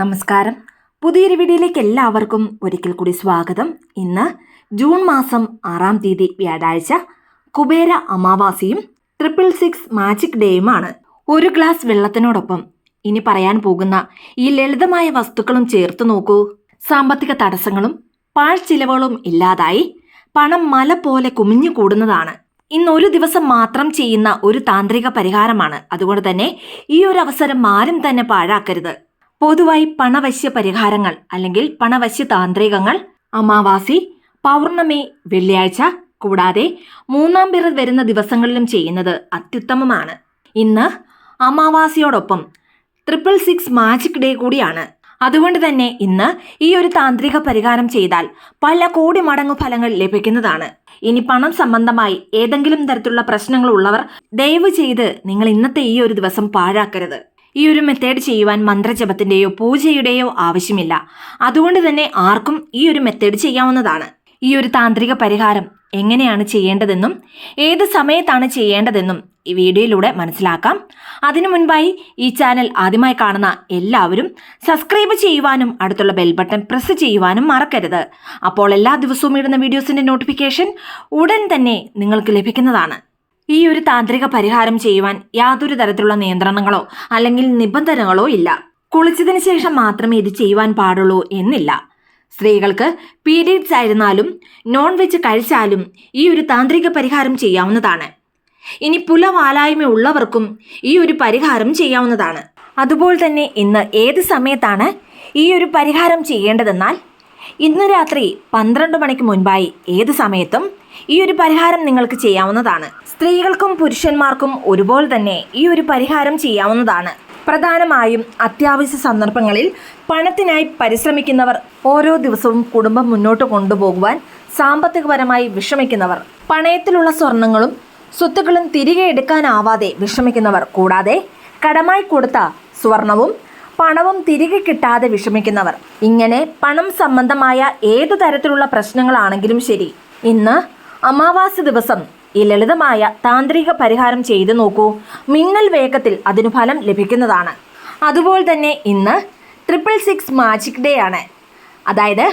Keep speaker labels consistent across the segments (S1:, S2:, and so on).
S1: നമസ്കാരം. പുതിയൊരു വീഡിയോയിലേക്ക് എല്ലാവർക്കും ഒരിക്കൽ കൂടി സ്വാഗതം. ഇന്ന് ജൂൺ മാസം ആറാം തീയതി വ്യാഴാഴ്ച കുബേര അമാവാസിയും ട്രിപ്പിൾ സിക്സ് മാജിക് ഡേയുമാണ്. ഒരു ഗ്ലാസ് വെള്ളത്തിനോടൊപ്പം ഇനി പറയാൻ പോകുന്ന ഈ ലളിതമായ വസ്തുക്കളും ചേർത്ത് നോക്കൂ. സാമ്പത്തിക തടസ്സങ്ങളും പാഴ്ചിലവുകളും ഇല്ലാതായി പണം മല പോലെ കുമിഞ്ഞു കൂടുന്നതാണ്. ഇന്ന് ഒരു ദിവസം മാത്രം ചെയ്യുന്ന ഒരു താന്ത്രിക പരിഹാരമാണ്. അതുകൊണ്ട് തന്നെ ഈ ഒരു അവസരം ആരും തന്നെ പാഴാക്കരുത്. പൊതുവായി പണവശ്യ പരിഹാരങ്ങൾ അല്ലെങ്കിൽ പണവശ്യ താന്ത്രികങ്ങൾ അമാവാസി പൗർണമി വെള്ളിയാഴ്ച കൂടാതെ മൂന്നാം പിറ വരുന്ന ദിവസങ്ങളിലും ചെയ്യുന്നത് അത്യുത്തമമാണ്. ഇന്ന് അമാവാസിയോടൊപ്പം ട്രിപ്പിൾ സിക്സ് മാജിക് ഡേ കൂടിയാണ്. അതുകൊണ്ട് തന്നെ ഇന്ന് ഈ ഒരു താന്ത്രിക പരിഹാരം ചെയ്താൽ പല കോടി മടങ്ങ് ഫലങ്ങൾ ലഭിക്കുന്നതാണ്. ഇനി പണം സംബന്ധമായി ഏതെങ്കിലും തരത്തിലുള്ള പ്രശ്നങ്ങൾ ഉള്ളവർ ദയവ് ചെയ്ത് നിങ്ങൾ ഇന്നത്തെ ഈ ഒരു ദിവസം പാഴാക്കരുത്. ഈ ഒരു മെത്തേഡ് ചെയ്യുവാൻ മന്ത്രജപത്തിന്റെയോ പൂജയുടെയോ ആവശ്യമില്ല. അതുകൊണ്ട് തന്നെ ആർക്കും ഈ ഒരു മെത്തേഡ് ചെയ്യാവുന്നതാണ്. ഈ ഒരു താന്ത്രിക പരിഹാരം എങ്ങനെയാണ് ചെയ്യേണ്ടതെന്നും ഏത് സമയത്താണ് ചെയ്യേണ്ടതെന്നും ഈ വീഡിയോയിലൂടെ മനസ്സിലാക്കാം. അതിനു മുൻപായി ഈ ചാനൽ ആദ്യമായി കാണുന്ന എല്ലാവരും സബ്സ്ക്രൈബ് ചെയ്യുവാനും അടുത്തുള്ള ബെൽ ബട്ടൺ പ്രസ് ചെയ്യുവാനും മറക്കരുത്. അപ്പോൾ എല്ലാ ദിവസവും ഇടുന്ന വീഡിയോസിന്റെ നോട്ടിഫിക്കേഷൻ ഉടൻ തന്നെ നിങ്ങൾക്ക് ലഭിക്കുന്നതാണ്. ഈ ഒരു താന്ത്രിക പരിഹാരം ചെയ്യുവാൻ യാതൊരു തരത്തിലുള്ള നിയന്ത്രണങ്ങളോ അല്ലെങ്കിൽ നിബന്ധനകളോ ഇല്ല. കുളിച്ചതിന് ശേഷം മാത്രമേ ഇത് ചെയ്യുവാൻ പാടുള്ളൂ എന്നില്ല. സ്ത്രീകൾക്ക് പീരീഡ്സ് ആയിരുന്നാലും നോൺ വെജ് കഴിച്ചാലും ഈ ഒരു താന്ത്രിക പരിഹാരം ചെയ്യാവുന്നതാണ്. ഇനി പുലവാലായ്മ ഉള്ളവർക്കും ഈ ഒരു പരിഹാരം ചെയ്യാവുന്നതാണ്. അതുപോലെ തന്നെ ഇന്ന് ഏത് സമയത്താണ് ഈ ഒരു പരിഹാരം ചെയ്യേണ്ടതെന്നാൽ ഇന്ന് രാത്രി പന്ത്രണ്ട് മണിക്ക് മുൻപായി ഏത് സമയത്തും ഈ ഒരു പരിഹാരം നിങ്ങൾക്ക് ചെയ്യാവുന്നതാണ്. സ്ത്രീകൾക്കും പുരുഷന്മാർക്കും ഒരുപോലെ തന്നെ ഈ ഒരു പരിഹാരം ചെയ്യാവുന്നതാണ്. പ്രധാനമായും അത്യാവശ്യ സന്ദർഭങ്ങളിൽ പണത്തിനായി പരിശ്രമിക്കുന്നവർ ഓരോ ദിവസവും കുടുംബം മുന്നോട്ട് കൊണ്ടുപോകുവാൻ സാമ്പത്തികപരമായി വിഷമിക്കുന്നവർ പണയത്തിലുള്ള സ്വർണങ്ങളും സ്വത്തുക്കളും തിരികെ എടുക്കാനാവാതെ വിഷമിക്കുന്നവർ കൂടാതെ കടമായി കൊടുത്ത സ്വർണവും പണവും തിരികെ കിട്ടാതെ വിഷമിക്കുന്നവർ. ഇങ്ങനെ പണം സംബന്ധമായ ഏതു തരത്തിലുള്ള പ്രശ്നങ്ങളാണെങ്കിലും ശരി. ഇന്ന് അമാവാസി ദിവസം ഈ ലളിതമായ താന്ത്രിക പരിഹാരം ചെയ്തു നോക്കൂ. മിന്നൽ വേഗത്തിൽ അതിനു ഫലം ലഭിക്കുന്നതാണ്. അതുപോലെ തന്നെ ഇന്ന് ട്രിപ്പിൾ സിക്സ് മാജിക് ഡേ ആണ്. അതായത്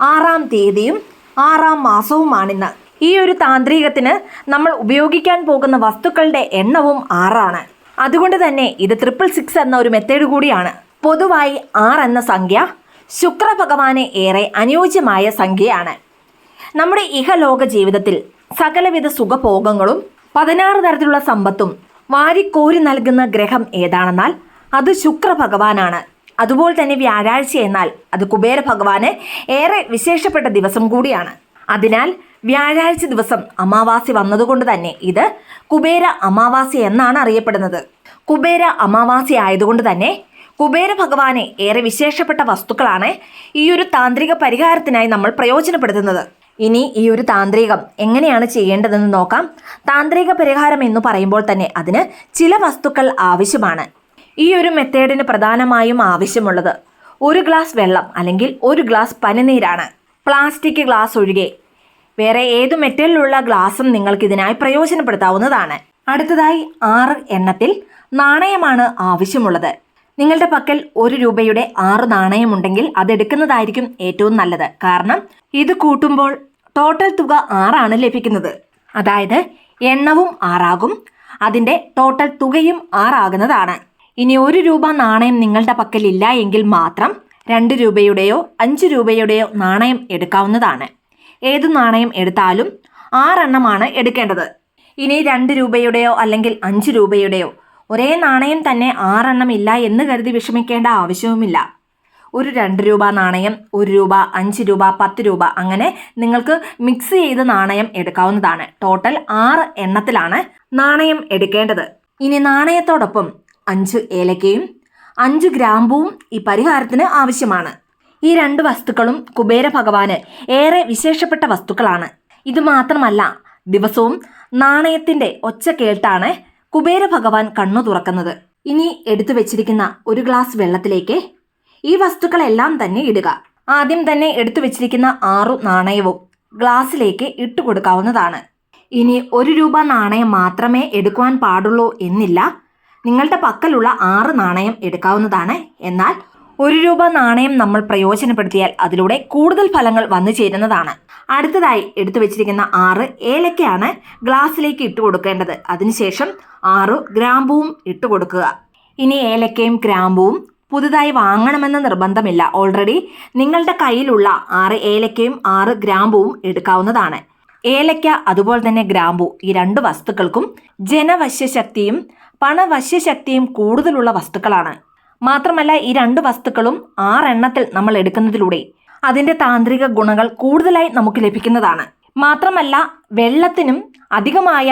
S1: ആറാം തീയതിയും ആറാം മാസവുമാണിന്ന് ഈ ഒരു താന്ത്രികത്തിന് നമ്മൾ ഉപയോഗിക്കാൻ പോകുന്ന വസ്തുക്കളുടെ എണ്ണവും ആറാണ്. അതുകൊണ്ട് തന്നെ ഇത് ട്രിപ്പിൾ സിക്സ് എന്ന ഒരു മെത്തേഡ് കൂടിയാണ്. പൊതുവായി ആറ് എന്ന സംഖ്യ ശുക്ര ഭഗവാന് ഏറെ അനുയോജ്യമായ സംഖ്യയാണ്. നമ്മുടെ ഇഹലോക ജീവിതത്തിൽ സകലവിധ സുഖഭോഗങ്ങളും പതിനാറ് തരത്തിലുള്ള സമ്പത്തും വാരിക്കോരി നൽകുന്ന ഗ്രഹം ഏതാണെന്നാൽ അത് ശുക്ര ഭഗവാനാണ് അതുപോലെ തന്നെ വ്യാഴാഴ്ച എന്നാൽ അത് കുബേര ഭഗവാന് ഏറെ വിശേഷപ്പെട്ട ദിവസം കൂടിയാണ്. അതിനാൽ വ്യാഴാഴ്ച ദിവസം അമാവാസി വന്നതുകൊണ്ട് തന്നെ ഇത് കുബേര അമാവാസി എന്നാണ് അറിയപ്പെടുന്നത്. കുബേര അമാവാസി ആയതുകൊണ്ട് തന്നെ കുബേര ഭഗവാനെ ഏറെ വിശേഷപ്പെട്ട വസ്തുക്കളാണ് ഈ ഒരു താന്ത്രിക പരിഹാരത്തിനായി നമ്മൾ പ്രയോജനപ്പെടുത്തുന്നത്. ഇനി ഈ ഒരു താന്ത്രികം എങ്ങനെയാണ് ചെയ്യേണ്ടതെന്ന് നോക്കാം. താന്ത്രിക പരിഹാരം എന്ന് പറയുമ്പോൾ തന്നെ അതിന് ചില വസ്തുക്കൾ ആവശ്യമാണ്. ഈ ഒരു മെത്തേഡിന് പ്രധാനമായും ആവശ്യമുള്ളത് ഒരു ഗ്ലാസ് വെള്ളം അല്ലെങ്കിൽ ഒരു ഗ്ലാസ് പനിനീരാണ്. പ്ലാസ്റ്റിക് ഗ്ലാസ് ഒഴികെ വേറെ ഏത് മെറ്റലിലുള്ള ഗ്ലാസും നിങ്ങൾക്ക് ഇതിനായി പ്രയോജനപ്പെടുത്താവുന്നതാണ്. അടുത്തതായി ആറ് എണ്ണത്തിൽ നാണയമാണ് ആവശ്യമുള്ളത്. നിങ്ങളുടെ പക്കൽ ഒരു രൂപയുടെ ആറ് നാണയമുണ്ടെങ്കിൽ അതെടുക്കുന്നതായിരിക്കും ഏറ്റവും നല്ലത്. കാരണം ഇത് കൂട്ടുമ്പോൾ ടോട്ടൽ തുക ആറാണ് ലഭിക്കുന്നത്. അതായത് എണ്ണവും ആറാകും. അതിന്റെ ടോട്ടൽ തുകയും ആറാകുന്നതാണ്. ഇനി ഒരു രൂപ നാണയം നിങ്ങളുടെ പക്കൽ ഇല്ല എങ്കിൽ മാത്രം രണ്ട് രൂപയുടെയോ അഞ്ച് രൂപയുടെയോ നാണയം എടുക്കാവുന്നതാണ്. ഏത് നാണയം എടുത്താലും ആറെണ്ണമാണ് എടുക്കേണ്ടത്. ഇനി രണ്ട് രൂപയുടെയോ അല്ലെങ്കിൽ അഞ്ച് രൂപയുടെയോ ഒരേ നാണയം തന്നെ ആറെണ്ണം ഇല്ല എന്ന് കരുതി വിഷമിക്കേണ്ട ആവശ്യവുമില്ല. ഒരു രണ്ട് രൂപ നാണയം ഒരു രൂപ അഞ്ച് രൂപ പത്ത് രൂപ അങ്ങനെ നിങ്ങൾക്ക് മിക്സ് ചെയ്ത് നാണയം എടുക്കാവുന്നതാണ്. ടോട്ടൽ ആറ് എണ്ണത്തിലാണ് നാണയം എടുക്കേണ്ടത്. ഇനി നാണയത്തോടൊപ്പം അഞ്ച് ഏലക്കയും അഞ്ച് ഗ്രാമ്പുവും ഈ പരിഹാരത്തിന് ആവശ്യമാണ്. ഈ രണ്ട് വസ്തുക്കളും കുബേര ഭഗവാന് ഏറെ വിശേഷപ്പെട്ട വസ്തുക്കളാണ്. ഇത് മാത്രമല്ല ദിവസവും നാണയത്തിന്റെ ഒച്ച കേട്ടാണ് കുബേര ഭഗവാൻ കണ്ണു തുറക്കുന്നത്. ഇനി എടുത്തു വെച്ചിരിക്കുന്ന ഒരു ഗ്ലാസ് വെള്ളത്തിലേക്ക് ഈ വസ്തുക്കളെല്ലാം തന്നെ ഇടുക. ആദ്യം തന്നെ എടുത്തു വെച്ചിരിക്കുന്ന ആറു നാണയവും ഗ്ലാസ്സിലേക്ക് ഇട്ടു കൊടുക്കാവുന്നതാണ്. ഇനി ഒരു രൂപ നാണയം മാത്രമേ എടുക്കുവാൻ പാടുള്ളൂ എന്നില്ല. നിങ്ങളുടെ പക്കലുള്ള ആറ് നാണയം എടുക്കാവുന്നതാണ്. എന്നാൽ ഒരു രൂപ നാണയം നമ്മൾ പ്രയോജനപ്പെടുത്തിയാൽ അതിലൂടെ കൂടുതൽ ഫലങ്ങൾ വന്നു ചേരുന്നതാണ്. അടുത്തതായി എടുത്തു വെച്ചിരിക്കുന്ന ആറ് ഏലക്കയാണ് ഗ്ലാസ്സിലേക്ക് ഇട്ടു കൊടുക്കേണ്ടത്. അതിനുശേഷം ആറ് ഗ്രാമ്പൂവും ഇട്ടു കൊടുക്കുക. ഇനി ഏലക്കയും ഗ്രാമ്പൂവും പുതുതായി വാങ്ങണമെന്ന നിർബന്ധമില്ല. ഓൾറെഡി നിങ്ങളുടെ കയ്യിലുള്ള ആറ് ഏലക്കയും ആറ് ഗ്രാമ്പുവും എടുക്കാവുന്നതാണ്. ഏലക്ക അതുപോലെ തന്നെ ഗ്രാമ്പു ഈ രണ്ട് വസ്തുക്കൾക്കും ജനവശ്യശക്തിയും പണവശ്യശക്തിയും കൂടുതലുള്ള വസ്തുക്കളാണ്. മാത്രമല്ല ഈ രണ്ട് വസ്തുക്കളും ആറെണ്ണത്തിൽ നമ്മൾ എടുക്കുന്നതിലൂടെ അതിന്റെ താന്ത്രിക ഗുണങ്ങൾ കൂടുതലായി നമുക്ക് ലഭിക്കുന്നതാണ്. മാത്രമല്ല വെള്ളത്തിനും അധികമായ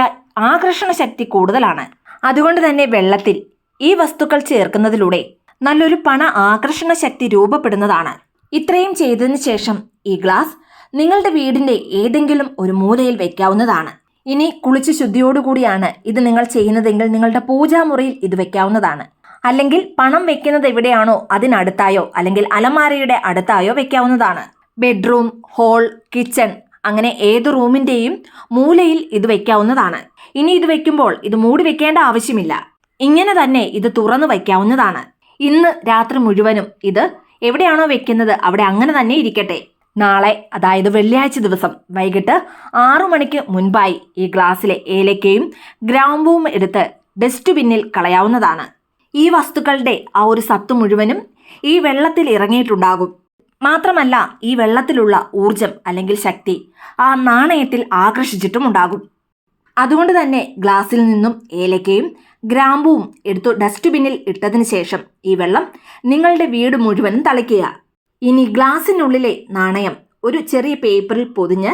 S1: ആകർഷണ ശക്തി കൂടുതലാണ്. അതുകൊണ്ട് തന്നെ വെള്ളത്തിൽ ഈ വസ്തുക്കൾ ചേർക്കുന്നതിലൂടെ നല്ലൊരു പണ ആകർഷണ ശക്തി രൂപപ്പെടുന്നതാണ്. ഇത്രയും ചെയ്തതിനു ശേഷം ഈ ഗ്ലാസ് നിങ്ങളുടെ വീടിന്റെ ഏതെങ്കിലും ഒരു മൂലയിൽ വെക്കാവുന്നതാണ്. ഇനി കുളിച്ച് ശുദ്ധിയോടുകൂടിയാണ് ഇത് നിങ്ങൾ ചെയ്യുന്നതെങ്കിൽ നിങ്ങളുടെ പൂജാമുറിയിൽ ഇത് വെക്കാവുന്നതാണ്. അല്ലെങ്കിൽ പണം വെക്കുന്നത് എവിടെയാണോ അതിനടുത്തായോ അല്ലെങ്കിൽ അലമാരയുടെ അടുത്തായോ വെക്കാവുന്നതാണ്. ബെഡ്റൂം ഹോൾ കിച്ചൺ അങ്ങനെ ഏത് റൂമിന്റെയും മൂലയിൽ ഇത് വെക്കാവുന്നതാണ്. ഇനി ഇത് വെക്കുമ്പോൾ ഇത് മൂടി വെക്കേണ്ട ആവശ്യമില്ല. ഇങ്ങനെ തന്നെ ഇത് തുറന്നു വയ്ക്കാവുന്നതാണ് ഇന്ന് രാത്രി മുഴുവനും ഇത് എവിടെയാണോ വെക്കുന്നത് അവിടെ അങ്ങനെ തന്നെ ഇരിക്കട്ടെ. നാളെ അതായത് വെള്ളിയാഴ്ച ദിവസം വൈകിട്ട് ആറു മണിക്ക് മുൻപായി ഈ ഗ്ലാസ്സിലെ ഏലക്കയും ഗ്രാമ്പുവും എടുത്ത് ഡസ്റ്റ്ബിന്നിൽ കളയാവുന്നതാണ്. ഈ വസ്തുക്കളുടെ ആ ഒരു സത്ത് മുഴുവനും ഈ വെള്ളത്തിൽ ഇറങ്ങിയിട്ടുണ്ടാകും. മാത്രമല്ല ഈ വെള്ളത്തിലുള്ള ഊർജം അല്ലെങ്കിൽ ശക്തി ആ നാണയത്തിൽ ആകർഷിച്ചിട്ടുമുണ്ടാകും. അതുകൊണ്ട് തന്നെ ഗ്ലാസ്സിൽ നിന്നും ഏലക്കയും ഗ്രാമ്പുവും എടുത്തു ഡസ്റ്റ്ബിന്നിൽ ഇട്ടതിന് ശേഷം ഈ വെള്ളം നിങ്ങളുടെ വീട് മുഴുവനും തളിക്കുക ഇനി ഗ്ലാസിനുള്ളിലെ നാണയം ഒരു ചെറിയ പേപ്പറിൽ പൊതിഞ്ഞ്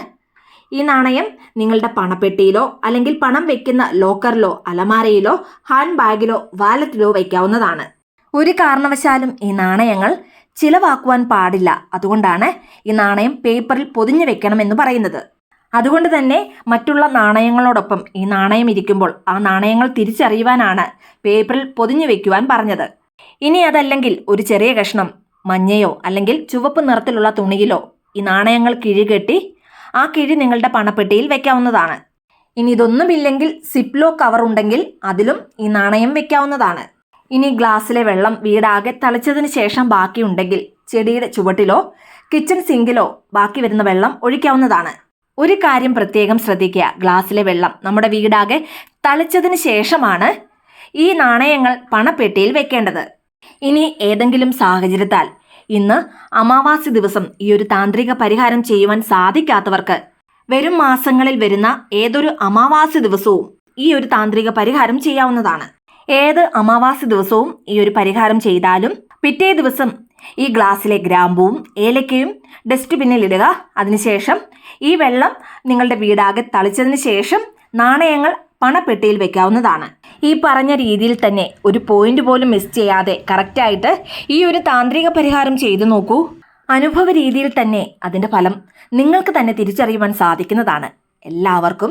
S1: ഈ നാണയം നിങ്ങളുടെ പണപ്പെട്ടിയിലോ അല്ലെങ്കിൽ പണം വെക്കുന്ന ലോക്കറിലോ അലമാരയിലോ ഹാൻഡ് ബാഗിലോ വാലറ്റിലോ വയ്ക്കാവുന്നതാണ്. ഒരു കാരണവശാലും ഈ നാണയങ്ങൾ ചിലവാക്കുവാൻ പാടില്ല. അതുകൊണ്ടാണ് ഈ നാണയം പേപ്പറിൽ പൊതിഞ്ഞു വെക്കണമെന്ന് പറയുന്നത്. അതുകൊണ്ട് തന്നെ മറ്റുള്ള നാണയങ്ങളോടൊപ്പം ഈ നാണയം ഇരിക്കുമ്പോൾ ആ നാണയങ്ങൾ തിരിച്ചറിയുവാനാണ് പേപ്പറിൽ പൊതിഞ്ഞു വെക്കുവാൻ പറഞ്ഞത്. ഇനി അതല്ലെങ്കിൽ ഒരു ചെറിയ കഷ്ണം മഞ്ഞയോ അല്ലെങ്കിൽ ചുവപ്പ് നിറത്തിലുള്ള തുണിയിലോ ഈ നാണയങ്ങൾ കിഴികെട്ടി ആ കിഴി നിങ്ങളുടെ പണപ്പെട്ടിയിൽ വെക്കാവുന്നതാണ്. ഇനി ഇതൊന്നുമില്ലെങ്കിൽ സിപ്ലോ കവർ ഉണ്ടെങ്കിൽ അതിലും ഈ നാണയം വെക്കാവുന്നതാണ്. ഇനി ഗ്ലാസ്സിലെ വെള്ളം വീടാകെ തളിച്ചതിന് ശേഷം ബാക്കിയുണ്ടെങ്കിൽ ചെടിയുടെ ചുവട്ടിലോ കിച്ചൺ സിങ്കിലോ ബാക്കി വരുന്ന വെള്ളം ഒഴിക്കാവുന്നതാണ്. ഒരു കാര്യം പ്രത്യേകം ശ്രദ്ധിക്കുക. ഗ്ലാസ്സിലെ വെള്ളം നമ്മുടെ വീടാകെ തളിച്ചതിന് ശേഷമാണ് ഈ നാണയങ്ങൾ പണപ്പെട്ടിയിൽ വെക്കേണ്ടത്. ഇനി ഏതെങ്കിലും സാഹചര്യത്താൽ ഇന്ന് അമാവാസി ദിവസം ഈ ഒരു താന്ത്രിക പരിഹാരം ചെയ്യുവാൻ സാധിക്കാത്തവർക്ക് വരും മാസങ്ങളിൽ വരുന്ന ഏതൊരു അമാവാസി ദിവസവും ഈ ഒരു താന്ത്രിക പരിഹാരം ചെയ്യാവുന്നതാണ്. ഏത് അമാവാസി ദിവസവും ഈ ഒരു പരിഹാരം ചെയ്താലും പിറ്റേ ദിവസം ഈ ഗ്ലാസ്സിലെ ഗ്രാമ്പൂവും ഏലക്കയും ഡസ്റ്റ്ബിന്നിൽ ഇടുക. അതിനുശേഷം ഈ വെള്ളം നിങ്ങളുടെ വീടാകെ തളിച്ചതിന് ശേഷം നാണയങ്ങൾ പണപ്പെട്ടിയിൽ വെക്കാവുന്നതാണ്. ഈ പറഞ്ഞ രീതിയിൽ തന്നെ ഒരു പോയിന്റ് പോലും മിസ് ചെയ്യാതെ കറക്റ്റായിട്ട് ഈ ഒരു താന്ത്രിക പരിഹാരം ചെയ്തു നോക്കൂ. അനുഭവ രീതിയിൽ തന്നെ അതിന്റെ ഫലം നിങ്ങൾക്ക് തന്നെ തിരിച്ചറിയുവാൻ സാധിക്കുന്നതാണ്. എല്ലാവർക്കും